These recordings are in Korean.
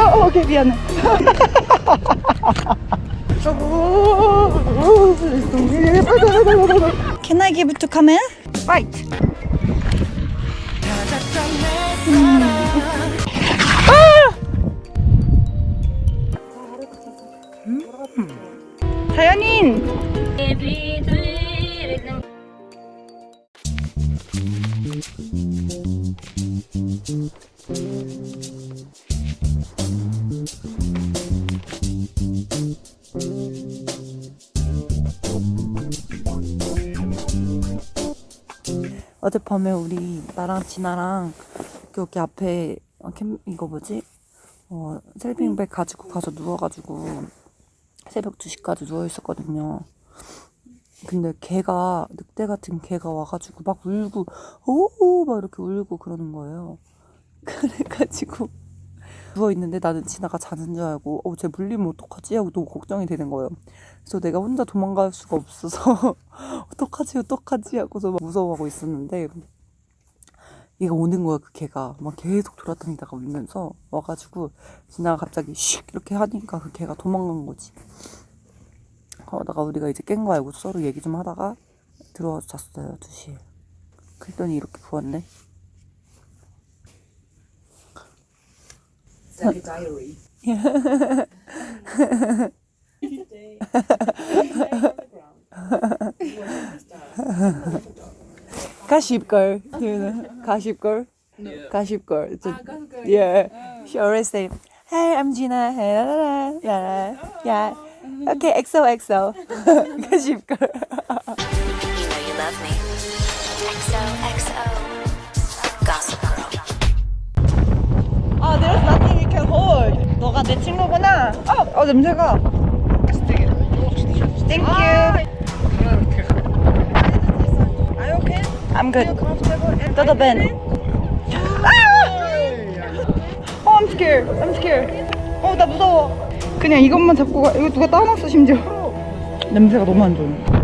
어, 오케이 미안해. Can I give it to in? Right. 자연인. 어젯밤에 우리 나랑 진아랑 여기 앞에 어, 캠 이거 뭐지? 어 셀핑백 가지고 가서 누워가지고 새벽 2시까지 누워 있었거든요. 근데 개가 늑대 같은 개가 와가지고 막 울고 오막 이렇게 울고 그러는 거예요. 그래가지고 누워 있는데 나는 진아가 자는 줄 알고 어 쟤 물리면 어떡하지? 하고 너무 걱정이 되는 거예요. 그래서 내가 혼자 도망갈 수가 없어서 어떡하지 어떡하지? 하고서 막 무서워하고 있었는데 얘가 오는 거야 그 개가. 막 계속 돌아다니다가 울면서 와가지고 진아가 갑자기 슉 이렇게 하니까 그 개가 도망간 거지. 그러다가 우리가 이제 깬 거 알고 서로 얘기 좀 하다가 들어와서 잤어요 2시에. 그랬더니 이렇게 부었네 Like a diary. Yeah. Today, Gossip you know, gossip girl. No. Gossip girl. It's a, ah. Yeah. Oh. She always say, "Hey, I'm Gina." Hey, la la la la. Yeah. Oh. Okay, XOXO. gossip girl. 내 친구구나. 어, 어 냄새가. Thank you. Are you okay? I'm good. Comfortable? And To the bed. 아! Oh, I'm scared. I'm scared. 어, 나 무서워. 그냥 이것만 잡고 가. 이거 누가 따놨어 심지어. 냄새가 너무 안 좋아. 아,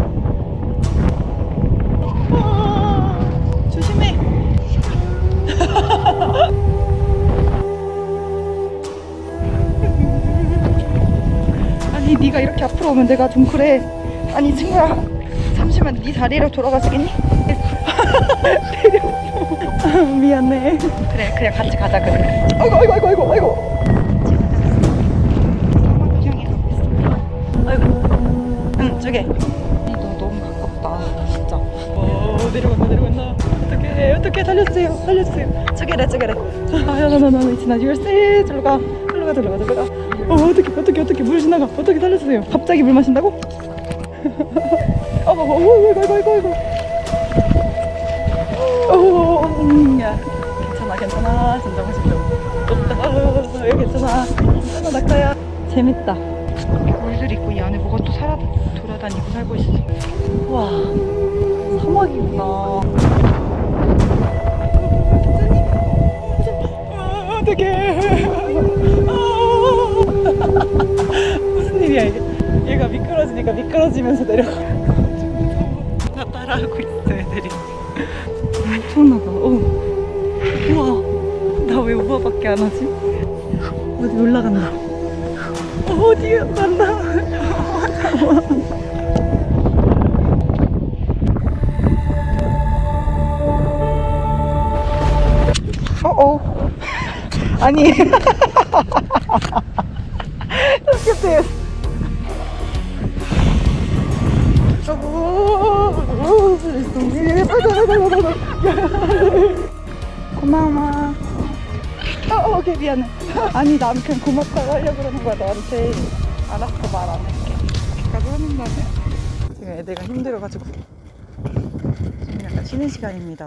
앞으로 오면 내가 좀 그래. 아니 친구야. 잠시만 네 자리로 돌아가시겠니? 미안해. 그래 그냥 같이 가자 그래 아이고 아이고 아이고 아이고 아이고. 응 저기. 너 너무 가깝다 진짜. 어 내려간다 내려간다. 어떡해 어떡해. 살려주세요 살려주세요. 저기래 저기래. 아야나나나 지나 열쇠 저로 가. 저로 가 저로 가 저로 가 어, 어떡해 어떡해 어떡해. 물 지나가. 어떡해 살려주세요. 갑자기 물 마신다고? 어, 어, 어, 아이고 아이고 아이고 아이고 어, 음, 야. 괜찮아 괜찮아. 진정한 진정. 어, 어, 괜찮아. 괜찮아 낙타야. 재밌다. 물들 있고 이 안에 뭐가 또 살아 돌아다니고 살고 있어. 와 사막이구나. 아, 어떡해 무슨 일이야 이게? 얘가 미끄러지니까 미끄러지면서 내려가 나 따라하고 있어 애들이. 엄청나다. 어. 우와. 나 왜 우아밖에 안 하지? 어디 올라간다 어디에 간다. 어어. 아니 어떡해 고마워. 어, 어, 오케이, 미안해. 아니, 난 그냥 고맙다고 하려고 그러는 거야, 너한테. 알았어, 말 안 할게. 그렇게까지 하는 거네. 지금 애들가 힘들어가지고. 지금 약간 쉬는 시간입니다.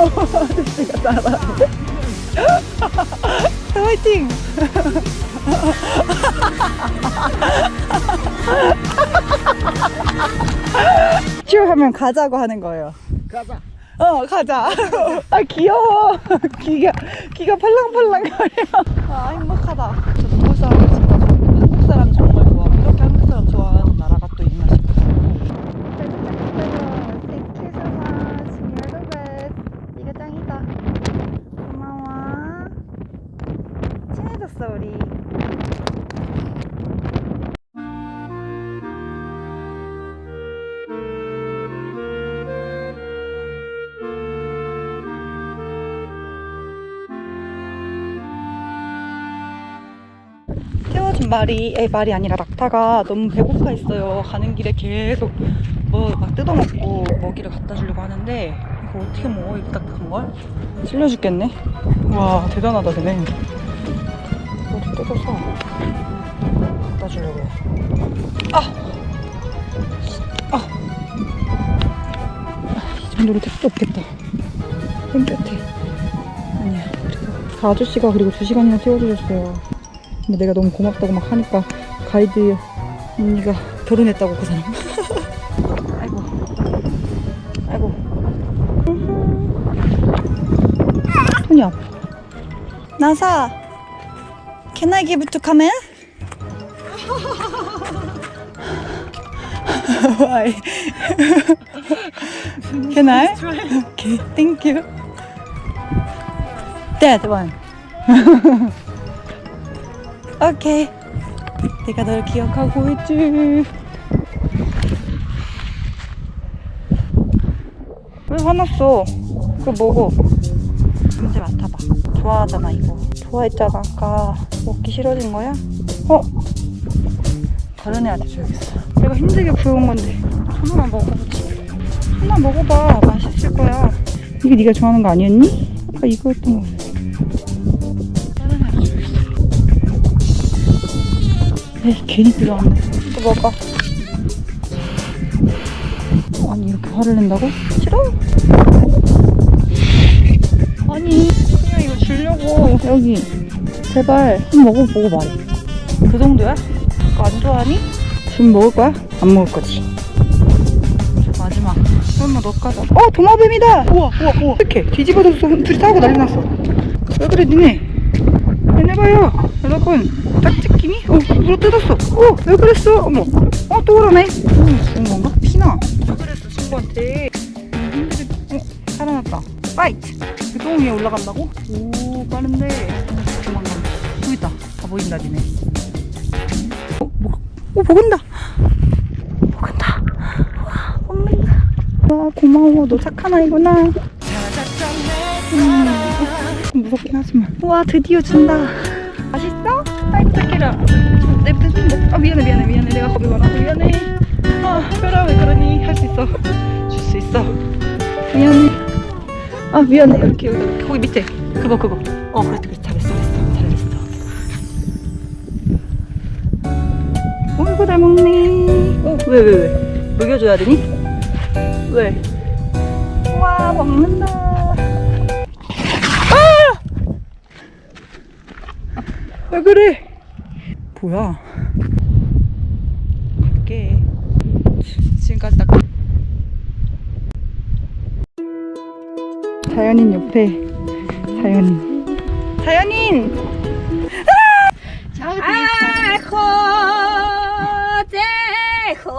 아저씨가 따라 화이팅! 슈하면 가자고 하는 거예요. 가자. 어 가자. 아 귀여워. 귀가 귀가 팔랑팔랑 거려. 아 행복하다. 저 사람 진 말이 에 말이 아니라 낙타가 너무 배고파 있어요. 가는 길에 계속 뭐 막 뜯어먹고 먹이를 갖다 주려고 하는데 이거 어떻게 먹어? 이거 딱딱한 걸? 질려 죽겠네. 와 대단하다 쟤네. 이거 좀 뜯어서 갖다 주려고 해. 아! 아! 이 정도로 택도 없겠다. 땡볕에. 아니야. 아저씨가 그리고 두 시간이나 태워주셨어요. 근데 내가 너무 고맙다고 막 하니까 가이드 언니가 결혼했다고 그 사람. 아이고. 아이고. 손이 아파. 나사. Can I give to come in? Why? Can I? Okay, thank you. That one. 오케이. 내가 널 기억하고 있지. 왜 화났어? 그거 먹어. 문제 맡아봐. 좋아하잖아, 이거. 좋아했잖아, 아까. 먹기 싫어진 거야? 어? 다른 애한테 줘야겠어. 내가 힘들게 구해온 건데. 하나만 먹어보지. 하나 먹어봐. 맛있을 거야. 이게 네가 좋아하는 거 아니었니? 아까 이거였던 거. 에이 괜히 필요한데 또 먹어. 아니 이렇게 화를 낸다고? 싫어. 아니 그냥 이거 주려고. 여기 제발 한번 먹어보고 말해. 그 정도야? 그거 안 좋아하니? 지금 먹을 거야? 안 먹을 거지. 마지막. 설마 너까지 어 도마뱀이다! 우와 우와 우와. 어떡해. 뒤집어졌어 둘이 싸우고 난리 났어. 왜 그래 니네? 얘네 봐요 여러분 짝짓기니? 어 물어 뜯었어. 어 왜 그랬어? 어머. 어 또 그러네. 어, 좋은 건가? 피나. 왜 그랬어 친구한테? 힘들게 어 살아났다. 파이트 그똥 위에 올라간다고? 오 빠른데. 도망간다. 저기 있다. 다 보인다 니네. 어 뭐, 어 먹은다. 먹은다. 와 먹는다. 와 고마워. 너 착한 아이구나. 음, 무섭긴 하지만. 와 드디어 준다 맛있어? 아이고 착해라 내 무슨 먹... 아 미안해 미안해 미안해. 내가 겁이 많아서. 미안해. 아 별아 왜 그러니 할 수 있어. 줄 수 있어. 미안해. 아 미안해. 이렇게 여기. 거기 밑에. 그거 그거. 어 그렇지 그렇지 잘했어 잘했어 잘했어. 어이구 잘 먹네. 어왜 왜 왜? 먹여줘야 되니? 왜? 와 먹는다. 왜 그래? 뭐야? 갈게. 지금까지 딱. 자연인 옆에 자연인. 자연인. 아코 제코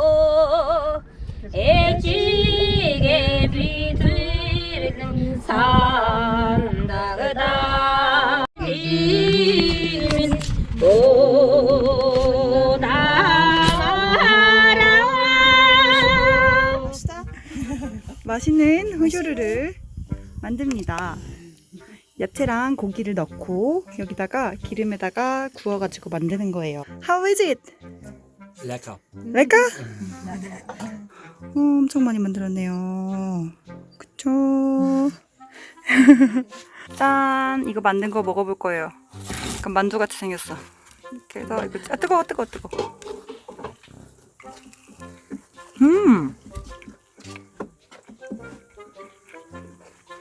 애지게 비들는 산 후슈르를 만듭니다. 야채랑 고기를 넣고 여기다가 기름에다가 구워가지고 만드는 거예요. How is it? Lecker. 레까? 어, 엄청 많이 만들었네요. 그쵸? 짠! 이거 만든 거 먹어볼 거예요. 약간 만두 같이 생겼어. 이렇게 해서 이거 아 뜨거워 뜨거워 뜨거워. 음.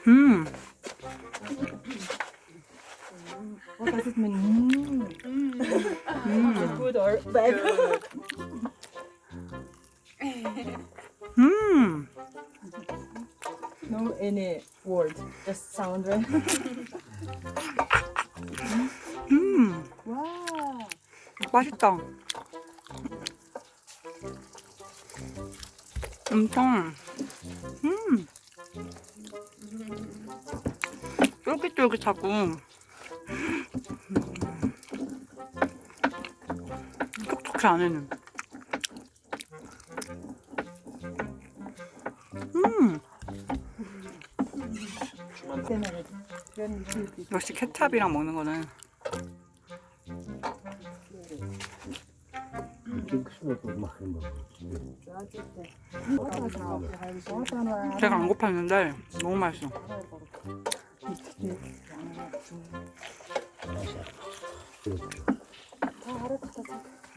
음. Good or bad? 음. No any word, just sound right? 음. wow. 맛있다. 엄청 쫄깃쫄깃하고 음. 촉촉해 안에는 음 역시 케찹이랑 먹는 거는 machen 배가 안 고팠는데 너무 맛있어.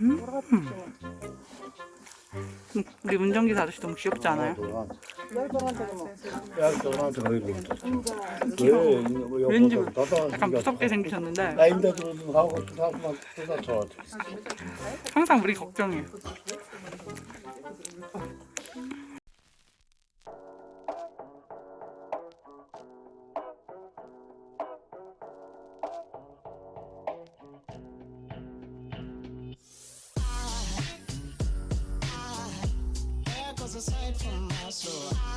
음. 우리 운전기사 아저씨 너무 귀엽지 않아요? 왠지 약간 무섭게 생기셨는데 나인데 하고 막 항상 우리 걱정해. Cause slow.